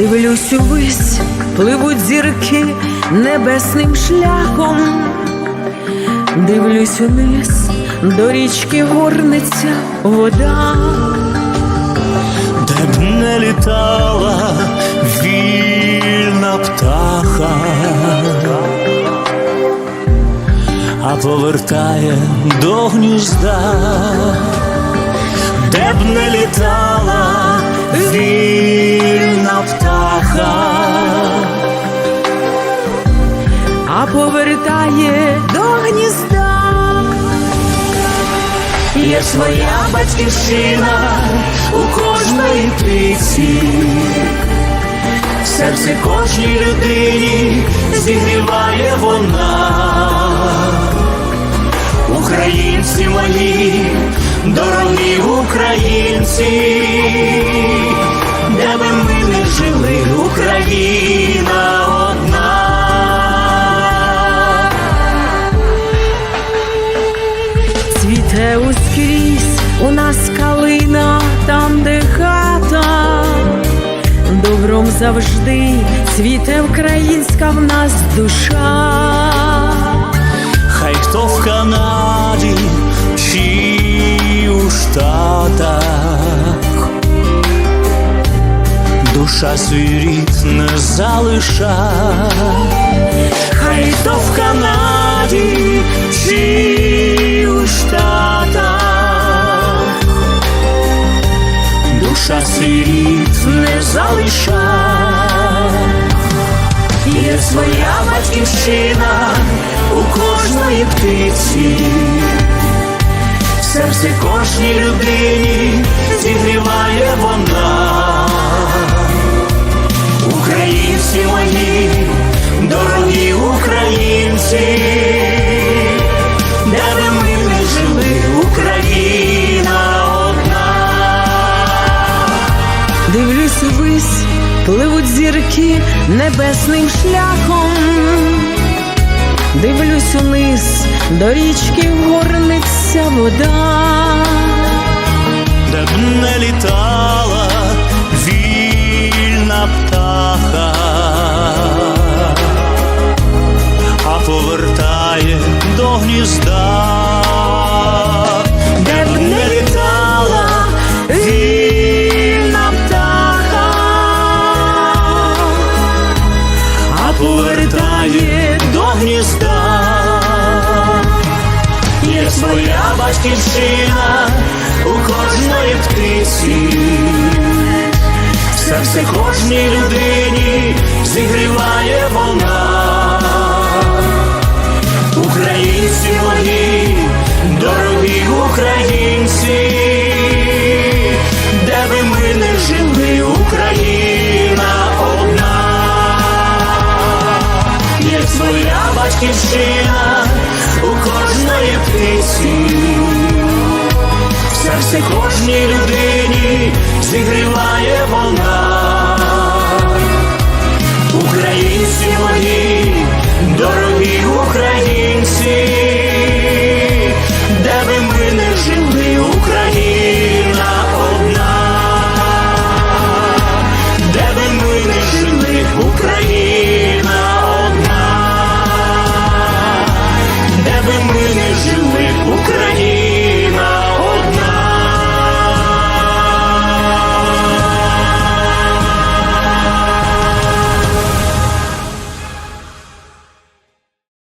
Дивлюсь увись, пливуть зірки небесним шляхом. Дивлюсь униз, до річки горниться вода. де б не літала вільна птаха, а повертає до гнізда, де б не літала птаха, а повертає до гнізда. є своя батьківщина у кожної птиці, в серці кожній людині зігріває вона. Українці мої, дорогі українці, жили, Україна одна. Цвіте ускрізь у нас калина, там, де хата. Добром завжди цвіте українська в нас душа. Хай хто в Канаді душа свій рід не залиша, хай хто в Канаді чи у Штатах, душа свій рід не залиша. Є своя батьківщина у кожної птиці, в серці кожній людині зігріває вона. Пливуть зірки небесним шляхом. Дивлюсь униз, до річки горниться вода. де б не літала батьківщина у кожної птиці, серце кожній людині зігріває вона. Українці в серці кожній людині зігріває вона.